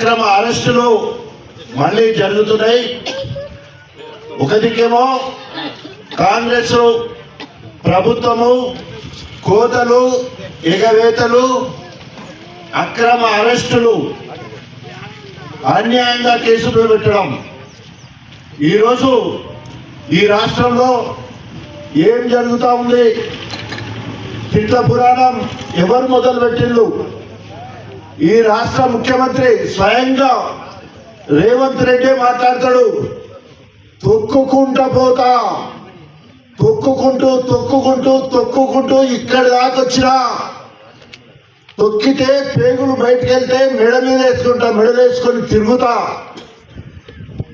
అక్రమ అరెస్టులు మళ్ళీ జరుగుతున్నాయి. ఒకదికేమో కాంగ్రెస్ ప్రభుత్వము కోతలు ఎగవేతలు అక్రమ అరెస్టులు అన్యాయంగా కేసులు పెట్టడం. ఈరోజు ఈ రాష్ట్రంలో ఏం జరుగుతూ ఉంది? తిట్ల పురాణం ఎవరు మొదలు పెట్టిళ్ళు ఈ రాష్ట్ర ముఖ్యమంత్రి స్వయంగా రేవంత్ రెడ్డి మాట్లాడతాడు. తొక్కుకుంటా పోతా తొక్కుకుంటూ తొక్కుకుంటూ తొక్కుకుంటూ ఇక్కడి దాకా వచ్చినా. తొక్కితే పేగులు బయటకు వెళ్తే మెడ మీద వేసుకుంటా మెడ వేసుకొని తిరుగుతా.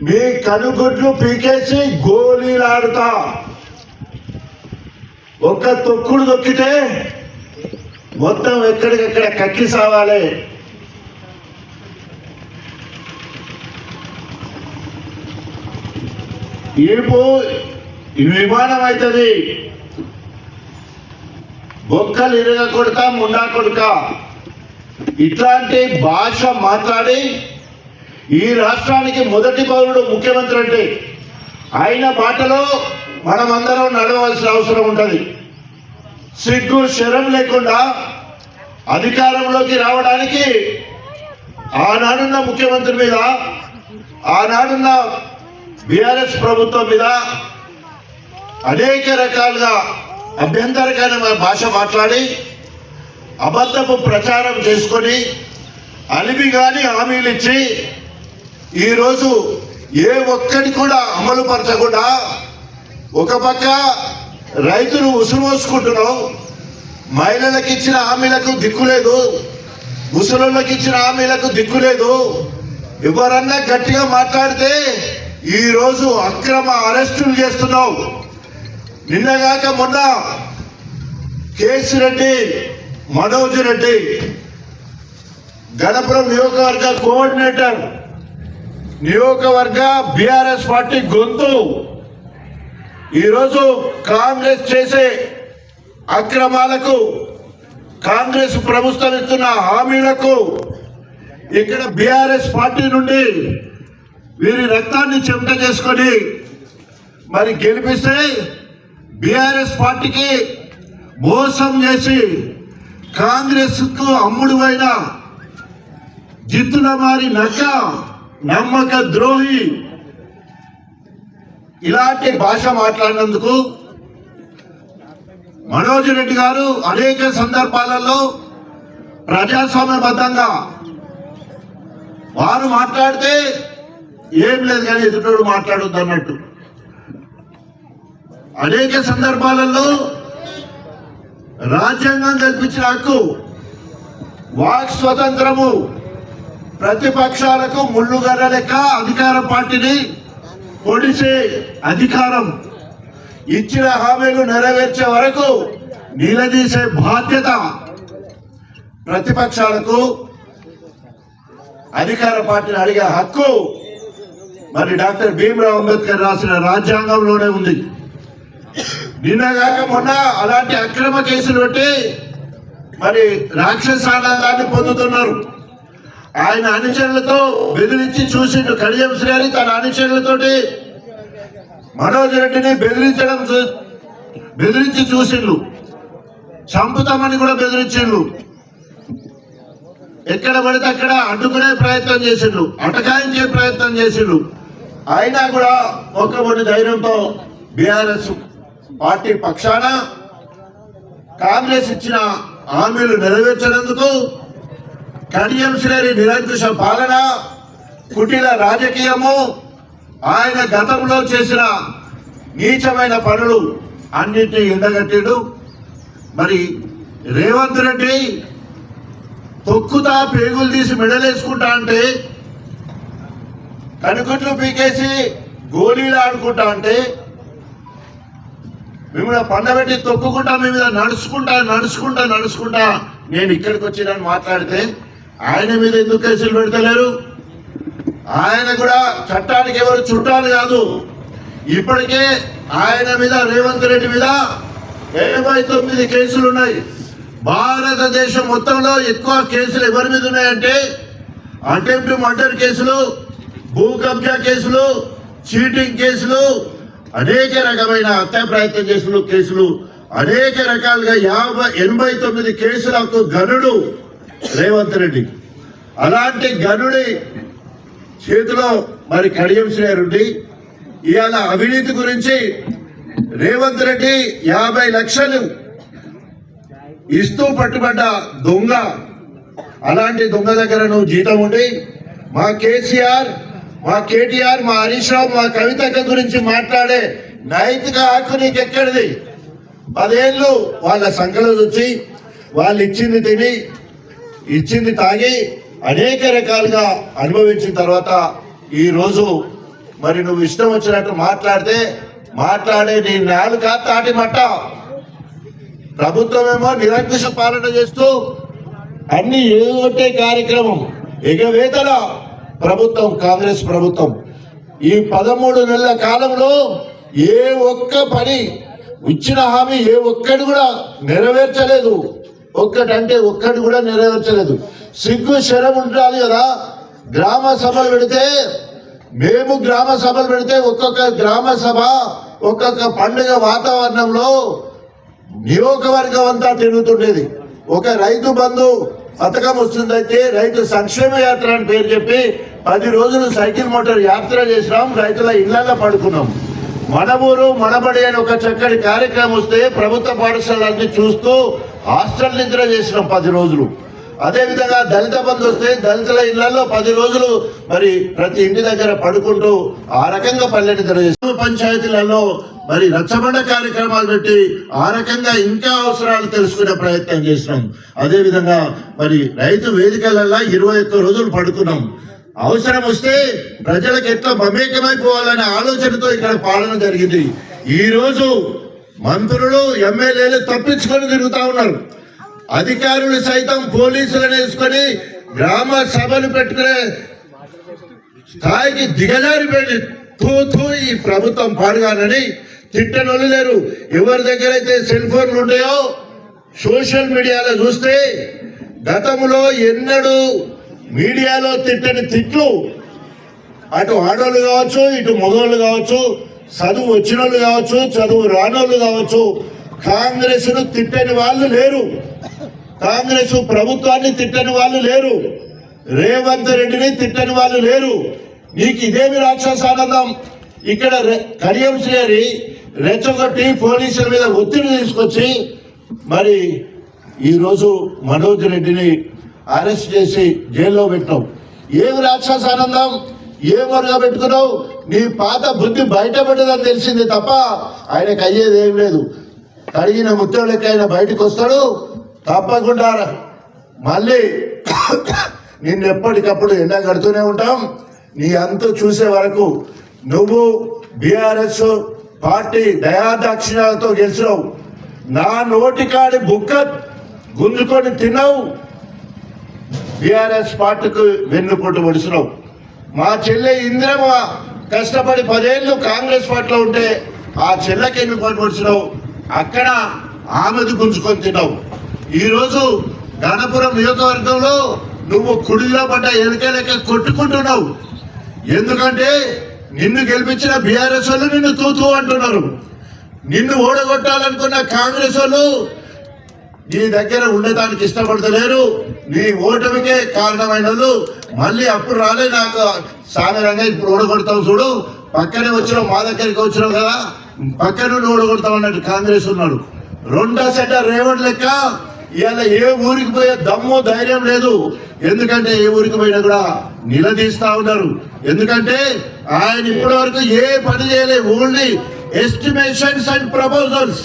మీ కనుగుడ్లు పీకేసి గోళీలాడుతా. ఒక్క తొక్కుడు తొక్కితే మొత్తం ఎక్కడికెక్కడ కక్కి సావాలి. ఈపు విమానం అవుతుంది. బొక్కలు ఇరగ కొడక ముండా కొడక ఇట్లాంటి భాష మాట్లాడి ఈ రాష్ట్రానికి మొదటి పౌరుడు ముఖ్యమంత్రి అంటే ఆయన బాటలో మనమందరం నడవలసిన అవసరం ఉంటుంది. సిగ్గు శరం లేకుండా అధికారంలోకి రావడానికి ఆనాడున్న ముఖ్యమంత్రి మీద ఆనాడున్న బీఆర్ఎస్ ప్రభుత్వం మీద అనేక రకాలుగా అభ్యంతరకరమైన భాష మాట్లాడి అబద్ధపు ప్రచారం చేసుకొని అలివి కానీ హామీలు ఇచ్చి ఈరోజు ఏ ఒక్కటి కూడా అమలు పరచకుండా ఒక పక్క రైతులు ఉసుమోసుకుంటున్నాం మహిళలకు ఇచ్చిన హామీలకు దిక్కులేదు లేదు. ఇచ్చిన హామీలకు దిక్కు లేదు. ఎవరన్నా గట్టిగా మాట్లాడితే ఈరోజు అక్రమ అరెస్టులు చేస్తున్నావు. నిన్నగాక మొన్న కేసిరెడ్డి మనోజ్ రెడ్డి గణపురం నియోజకవర్గ కోఆర్డినేటర్ నియోజకవర్గ బీఆర్ఎస్ పార్టీ గొంతు. ఈరోజు కాంగ్రెస్ చేసే అక్రమాలకు కాంగ్రెస్ ప్రభుత్వం ఇస్తున్న హామీలకు ఇక్కడ బీఆర్ఎస్ పార్టీ నుండి వీరి రక్తాన్ని చెమట చేసుకొని మరి గెలిపిస్తే బీఆర్ఎస్ పార్టీకి మోసం చేసి కాంగ్రెస్కు అమ్ముడువైన జిత్తుల మారి నక్క నమ్మక ద్రోహి ఇలాంటి భాష మాట్లాడినందుకు మనోజ్ రెడ్డి గారు అనేక సందర్భాలలో ప్రజాస్వామ్యబద్ధంగా వారు మాట్లాడితే ఏం లేదు కానీ ఎదుటోడు మాట్లాడొద్దు అన్నట్టు. అనేక సందర్భాలలో రాజ్యాంగం కల్పించిన హక్కు వాక్ స్వతంత్రము ప్రతిపక్షాలకు ముళ్ళుగర్ర లెక్క అధికార పార్టీని పొడిసే అధికారం ఇచ్చిన హామీలు నెరవేర్చే వరకు నిలదీసే బాధ్యత ప్రతిపక్షాలకు అధికార పార్టీని అడిగే హక్కు మరి డాక్టర్ భీమరావు అంబేద్కర్ రాసిన రాజ్యాంగంలోనే ఉంది. నిన్నగాక మొన్న అలాంటి అక్రమ కేసులు పెట్టి మరి రాక్షసానందాన్ని పొందుతున్నారు. ఆయన అనుచరులతో బెదిరించి చూసిండు. కడియం శ్రేణి తన అనుచరులతోటి మనోజ్ రెడ్డిని బెదిరించడం బెదిరించి చూసిండు. చంపుతామని కూడా బెదిరించిండు. ఎక్కడ పడితే అక్కడ అడ్డుకునే ప్రయత్నం చేసిండు. అటకాయించే ప్రయత్నం చేసిండు. అయినా కూడా ఒక్కబడి ధైర్యంతో బీఆర్ఎస్ పార్టీ పక్షాన కాంగ్రెస్ ఇచ్చిన హామీలు నెరవేర్చినందుకు కడియం శ్రేణి నిరంకుశ పాలన కుటీల రాజకీయము ఆయన గతంలో చేసిన నీచమైన పనులు అన్నింటినీ ఎండగట్టాడు. మరి రేవంత్ రెడ్డి తొక్కుతా పేగులు తీసి మెడలేసుకుంటా అంటే కనుకొట్లు పీకేసి గోళీలు ఆడుకుంటా అంటే మిమ్మల్ని పండబెట్టి తొక్కుకుంటా మీ మీద నడుచుకుంటా నడుచుకుంటా నడుచుకుంటా నేను ఇక్కడికి వచ్చినని మాట్లాడితే ఆయన మీద ఎందుకు కేసులు పెడతలేరు? ఆయన కూడా చట్టానికి ఎవరు చుట్టాలు కాదు. ఇప్పటికే ఆయన మీద రేవంత్ రెడ్డి మీద ఎనభై తొమ్మిది కేసులు ఉన్నాయి. భారతదేశం మొత్తంలో ఎక్కువ కేసులు ఎవరి మీద ఉన్నాయంటే అటెంప్ట్ మర్డర్ కేసులు భూ కబ్జా కేసులు చీటింగ్ కేసులు అనేక రకమైన హత్య ప్రయత్నం కేసులు కేసులు అనేక రకాలుగా యాభై ఎనభై తొమ్మిది కేసులకు గనుడు రేవంత్ రెడ్డి. అలాంటి గనుడి చేతిలో మరి కడియం శ్రేయరుండి ఇవాళ అవినీతి గురించి రేవంత్ రెడ్డి యాభై లక్షలు ఇస్తూ పట్టుబడ్డ దొంగ. అలాంటి దొంగ దగ్గర నువ్వు జీతం ఉండి మా కేసీఆర్ మా కేటీఆర్ మా హరీష్ రావు మా కవితక్క గురించి మాట్లాడే నైతిక హక్కు నీకు ఎక్కడిది పదేళ్ళు వాళ్ళ సంఖ్యలో వచ్చి వాళ్ళు ఇచ్చింది తిని ఇచ్చింది తాగి అనేక రకాలుగా అనుభవించిన తర్వాత ఈరోజు మరి నువ్వు ఇష్టం వచ్చినట్టు మాట్లాడితే మాట్లాడే నీ నాలుక తాటి మట్ట. ప్రభుత్వం ఏమో నిరంకుశ పాలన చేస్తూ అన్ని ఏదోటే కార్యక్రమం ఎగవేతల ప్రభుత్వం కాంగ్రెస్ ప్రభుత్వం. ఈ పదమూడు నెలల కాలంలో ఏ ఒక్క పని ఇచ్చిన హామీ ఏ ఒక్కటి కూడా నెరవేర్చలేదు. ఒక్కటంటే ఒక్కటి కూడా నెరవేర్చలేదు. సిగ్గు శరం ఉండాలి కదా. గ్రామ సభలు పెడితే మేము గ్రామ సభలు పెడితే ఒక్కొక్క గ్రామ సభ ఒక్కొక్క పండుగ వాతావరణంలో నియోజకవర్గం అంతా తిరుగుతుండేది. ఒక రైతు బంధు పథకం వస్తుందైతే రైతు సంక్షేమ యాత్ర అని పేరు చెప్పి పది రోజులు సైకిల్ మోటార్ యాత్ర చేసినాం రైతుల ఇళ్ళలో పడుకున్నాం. మన ఊరు మనబడి అని ఒక చక్కటి కార్యక్రమం వస్తే ప్రభుత్వ పాఠశాలన్నీ చూస్తూ హాస్టల్ నిద్ర చేసినాం పది రోజులు. అదే విధంగా దళిత బంధు వస్తే దళితుల ఇళ్ళలో పది రోజులు మరి ప్రతి ఇంటి దగ్గర పడుకుంటూ ఆ రకంగా పల్లెని చేస్తాం పంచాయతీలలో మరి రచ్చబండ కార్యక్రమాలు పెట్టి ఆ రకంగా ఇంకా అవసరాలు తెలుసుకునే ప్రయత్నం చేసినాం. అదే విధంగా మరి రైతు వేదికలలో ఇరవై ఒక్క రోజులు పడుకున్నాం. అవసరం వస్తే ప్రజలకు ఎట్లా మమేకమైపోవాలనే ఆలోచనతో ఇక్కడ పాలన జరిగింది. ఈ రోజు మంత్రులు ఎమ్మెల్యేలు తప్పించుకొని తిరుగుతా ఉన్నారు. అధికారులు సైతం పోలీసులను వేసుకొని గ్రామ సభలు పెట్టుకునే స్థాయికి దిగజారిపోయింది తూ తూ ఈ ప్రభుత్వం పాడుగానని తిట్టనోళ్ళు లేరు. ఎవరి దగ్గర అయితే సెల్ ఫోన్లు ఉంటాయో సోషల్ మీడియాలో చూస్తే గతంలో ఎన్నడూ మీడియాలో తిట్టని తిట్లు అటు ఆడోళ్ళు కావచ్చు ఇటు మగవాళ్ళు కావచ్చు చదువు వచ్చిన వాళ్ళు కావచ్చు చదువు రానోళ్ళు కావచ్చు కాంగ్రెస్ను తిట్టని వాళ్ళు లేరు. కాంగ్రెస్ ప్రభుత్వాన్ని తిట్టని వాళ్ళు లేరు. రేవంత్ రెడ్డిని తిట్టని వాళ్ళు లేరు. నీకు ఇదేమి రాక్షసానందం ఇక్కడ కడియం శ్రేరి రెచ్చగొట్టి పోలీసుల మీద ఒత్తిడి తీసుకొచ్చి మరి ఈరోజు మనోజ్ రెడ్డిని అరెస్ట్ చేసి జైల్లో పెట్టాం ఏమి రాక్షసానందం ఏ మురుగా పెట్టుకున్నావు? నీ పాత బుద్ధి బయటపడ్డదని తెలిసింది తప్ప ఆయనకు అయ్యేది ఏం లేదు. కడిగిన ముత్తులకి బయటకు వస్తాడు తప్పకుండా మళ్ళీ నిన్ను ఎప్పటికప్పుడు ఎండగడుతూనే ఉంటాం. నీ అంతు చూసే వరకు నువ్వు బీఆర్ఎస్ పార్టీ దయాదాక్షిణ్యాలతో గెలిచినావు. నా నోటికాడి బుక్క గుంజుకొని తిన్నావు. బీఆర్ఎస్ పార్టీకి వెన్నుపోటు పొడిచినావు. మా చెల్లె ఇందిరమ్మ కష్టపడి పదేళ్ళు కాంగ్రెస్ పార్టీలో ఉంటే ఆ చెల్లెకి ఎన్నుకోటి పొడిచినావు. అక్కడ ఆమెది గుంజుకొని తిన్నావు. ఈరోజు గణపురం నియోజకవర్గంలో నువ్వు కుడిలో పడ్డ ఎనకలెక్క కొట్టుకుంటున్నావు. ఎందుకంటే నిన్ను గెలిపించిన బీఆర్ఎస్ వాళ్ళు నిన్ను తూతూ అంటున్నారు. నిన్ను ఓడగొట్టాలనుకున్న కాంగ్రెస్ వాళ్ళు నీ దగ్గర ఉండటానికి ఇష్టపడతలేరు. నీ ఓటమికే కారణమైన వాళ్ళు మళ్ళీ అప్పుడు రాలే నాకు సాగరంగా ఇప్పుడు ఓడగొడతావు చూడు. పక్కనే వచ్చినావు మా దగ్గరికి వచ్చినావు కదా. పక్కన నుండి ఓడగొడతావు కాంగ్రెస్ ఉన్నాడు. రెండో సెట రేవణ్ లెక్క. ఇవాళ ఏ ఊరికి పోయే దమ్ము ధైర్యం లేదు. ఎందుకంటే ఏ ఊరికి పోయినా కూడా నిలదీస్తా ఉన్నారు. ఎందుకంటే ఆయన ఇప్పటి వరకు ఏ పని చేయలేదు only estimations and proposals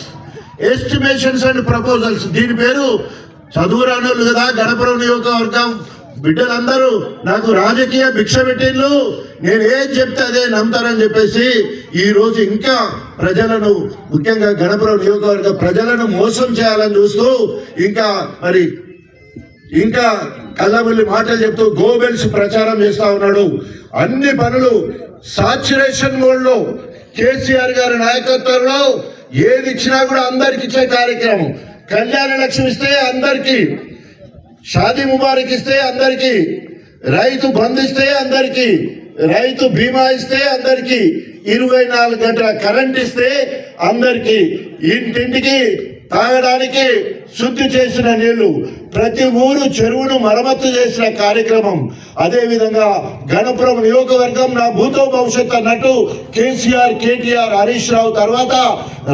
estimations and proposals దీని పేరు చదువు రానోళ్ళు కదా గణపురం నియోజకవర్గం బిడ్డలందరూ నాకు రాజకీయ భిక్ష పెట్టిండ్లు నేను ఏం చెప్తే అదే నమ్ముతారని చెప్పేసి ఈ రోజు ఇంకా ప్రజలను ముఖ్యంగా గణపురం నియోజకవర్గ ప్రజలను మోసం చేయాలని చూస్తూ ఇంకా మరి ఇంకా కళ్ళబుల్లి మాటలు చెప్తూ గోబెల్స్ ప్రచారం చేస్తా ఉన్నాడు. అన్ని పనులు సాచురేషన్ మోడ్లో కేసీఆర్ గారి నాయకత్వంలో ఏది ఇచ్చినా కూడా అందరికి ఇచ్చే కార్యక్రమం. కళ్యాణ లక్ష్యం ఇస్తే అందరికీ షాదీ ముబారక్ ఇస్తే అందరికి రైతు బంధిస్తే అందరికి రైతు బీమా ఇస్తే అందరికి ఇరవై నాలుగు గంటల కరెంట్ ఇస్తే అందరికి ఇంటింటికి తాగడానికి శుద్ధి చేసిన నీళ్ళు ప్రతి ఊరు చెరువును మరమ్మతు చేసిన కార్యక్రమం. అదే విధంగా గణపురం నియోజకవర్గం నా భూతో భవిష్యత్ అన్నట్టు కేసీఆర్ కేటీఆర్ హరీష్ రావు తర్వాత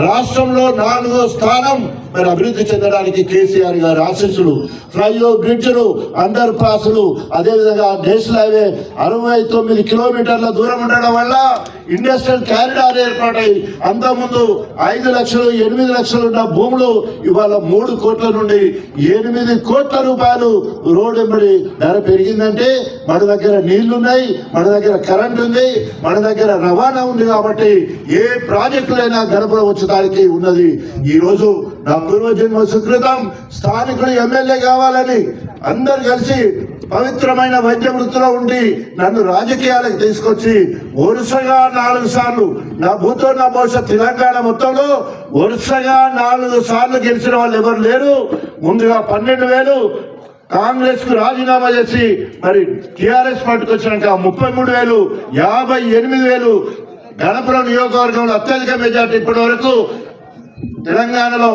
రాష్ట్రంలో నాలుగో స్థానం మరి అభివృద్ధి చెందడానికి కేసీఆర్ గారి ఆశీస్సులు ఫ్లైఓవర్ బ్రిడ్జ్లు అండర్ పాస్లు అదేవిధంగా నేషనల్ హైవే అరవై తొమ్మిది కిలోమీటర్ల దూరం ఉండడం వల్ల ఇండస్ట్రియల్ కారిడార్ ఏర్పాటై అంతకుముందు ఐదు లక్షలు ఎనిమిది లక్షలు ఉన్న భూములు ఇవాళ మూడు కోట్ల నుండి ఎనిమిది కోట్ల రూపాయలు రోడ్డు వెంబడి ధర పెరిగిందంటే మన దగ్గర నీళ్ళున్నాయి మన దగ్గర కరెంట్ ఉంది మన దగ్గర రవాణా ఉంది కాబట్టి ఏ ప్రాజెక్టులైనా గణపురం వచ్చడానికి ఉన్నది. ఈరోజు నా పూర్వజన్మ సుకృతం స్థానికుడు ఎమ్మెల్యే కావాలని అందరు కలిసి పవిత్రమైన వైద్య వృత్తిలో ఉండి నన్ను రాజకీయాలకు తీసుకొచ్చి వరుసగా నాలుగు సార్లు నా భూతో నా భవిష్యత్ తెలంగాణ మొత్తంలో వరుసగా నాలుగు సార్లు గెలిచిన వాళ్ళు ఎవరు లేరు. ముందుగా పన్నెండు వేలు కాంగ్రెస్కు రాజీనామా చేసి మరి టిఆర్ఎస్ పార్టీకి వచ్చినాక ముప్పై మూడు వేలు యాభై ఎనిమిది వేలు గణపురం నియోజకవర్గంలో అత్యధిక మెజార్టీ ఇప్పటి వరకు తెలంగాణలో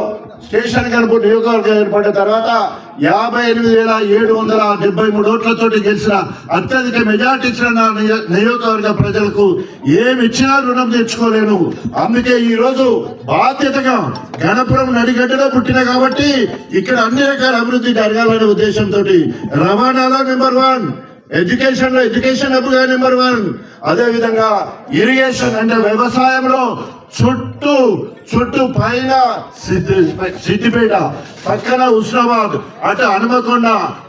స్టేషన్ గణపు నియోజకవర్గం ఏర్పడిన తర్వాత యాభై ఎనిమిది వేల ఏడు వందల డెబ్బై మూడు ఓట్లతోటి గెలిచిన అత్యధిక మెజార్టీ ఇచ్చిన నా నియోజకవర్గ ప్రజలకు ఏమి ఇచ్చినా రుణం తెచ్చుకోలేను. అందుకే ఈ రోజు బాధ్యతగా గణపురం నడిగడ్డలో పుట్టిన కాబట్టి ఇక్కడ అన్ని రకాల అభివృద్ధి జరగాలనే ఉద్దేశంతో రవాణాలో నెంబర్ వన్ ఎడ్యుకేషన్లో ఎడ్యుకేషన్ అప్పుగా నెంబర్ వన్. అదే విధంగా ఇరిగేషన్ అంటే వ్యవసాయంలో చుట్టూ చుట్టూ పైన సిద్ది- సిద్దిపేట పక్కన హుస్నాబాద్ అటు హనుమకొండ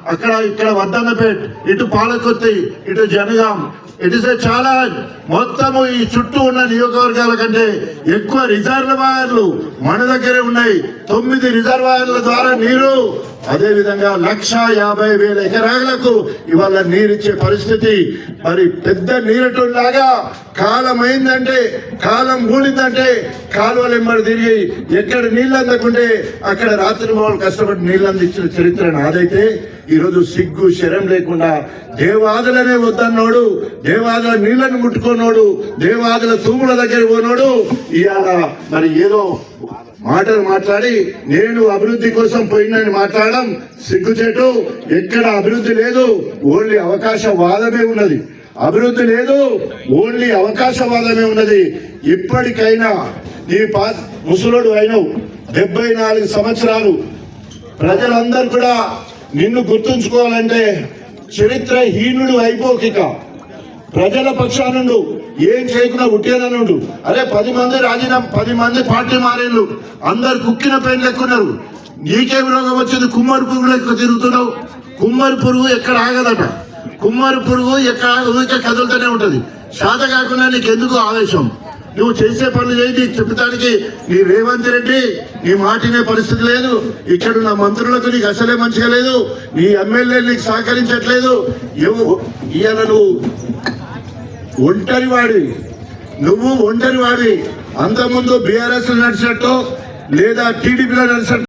అక్కడ ఇక్కడ వద్దన్నపేట్ ఇటు పాలకొత్తి ఇటు Jangaon it is a challenge మొత్తము ఈ చుట్టూ ఉన్న నియోజకవర్గాల కంటే ఎక్కువ రిజర్వాయర్లు మన దగ్గరే ఉన్నాయి. తొమ్మిది రిజర్వాయర్ల ద్వారా నీరు అదే విధంగా లక్ష యాభై వేల ఎకరాలకు ఇవాళ నీరిచ్చే పరిస్థితి. మరి పెద్ద నీరటులాగా కాలం అయిందంటే కాలం కూడిందంటే కాలువలు ఎంబడి తిరిగి ఎక్కడ నీళ్ళు అందకుంటే అక్కడ రాత్రి మామూలు కష్టపడి నీళ్ళు అందించిన చరిత్ర నాదైతే ఈరోజు సిగ్గు శరం లేకుండా దేవాదులనే వద్దన్నోడు దేవాదుల నీళ్ళను ముట్టుకోనోడు దేవాదుల తూముల దగ్గర పోనోడు. ఇవాళ మరి ఏదో మాటలు మాట్లాడి నేను అభివృద్ధి కోసం పోయిందని మాట్లాడడం సిగ్గుచేటు. ఎక్కడ అభివృద్ధి లేదు ఓన్లీ అవకాశ వాదమే ఉన్నది. అభివృద్ధి లేదు. ఓన్లీ అవకాశవాదమే ఉన్నది. ఇప్పటికైనా ఈ పా ముసలుడు అయినవు. డెబ్బై నాలుగు సంవత్సరాలు. ప్రజలందరూ కూడా నిన్ను గుర్తుంచుకోవాలంటే చరిత్ర హీనుడు అయిపోకిక ప్రజల పక్షానుండు ఏం చేయకుండా ఉట్టేదనుండు అరే పది మంది రాజీనామా పది మంది పార్టీ మారేళ్ళు. అందరు కుక్కిన పెయిన్ లెక్కున్నారు నీకే రోగం వచ్చింది? కుమ్మరి పురుగు లెక్క తిరుగుతున్నావు? కుమ్మరి పురుగు ఎక్కడ ఆగదట? కుమ్మరి పురుగు ఎక్కడ ఊరికే కదులుతూనే ఉంటుంది. శాత కాకుండా నీకెందుకు ఆవేశం? నువ్వు చేసే పనులు చేయి నీకు చెప్పడానికి నీ రేవంత్ రెడ్డి నీ మాటినే పరిస్థితి లేదు. ఇక్కడ ఉన్న మంత్రులకు నీకు అసలే మంచిగా లేదు. నీ ఎమ్మెల్యే నీకు సహకరించట్లేదు. ఈయన నువ్వు ఒంటరి వాడి నువ్వు ఒంటరి వాడి అంతకుముందు బీఆర్ఎస్ నడిచినట్టు లేదా టీడీపీలో నడిచినట్టు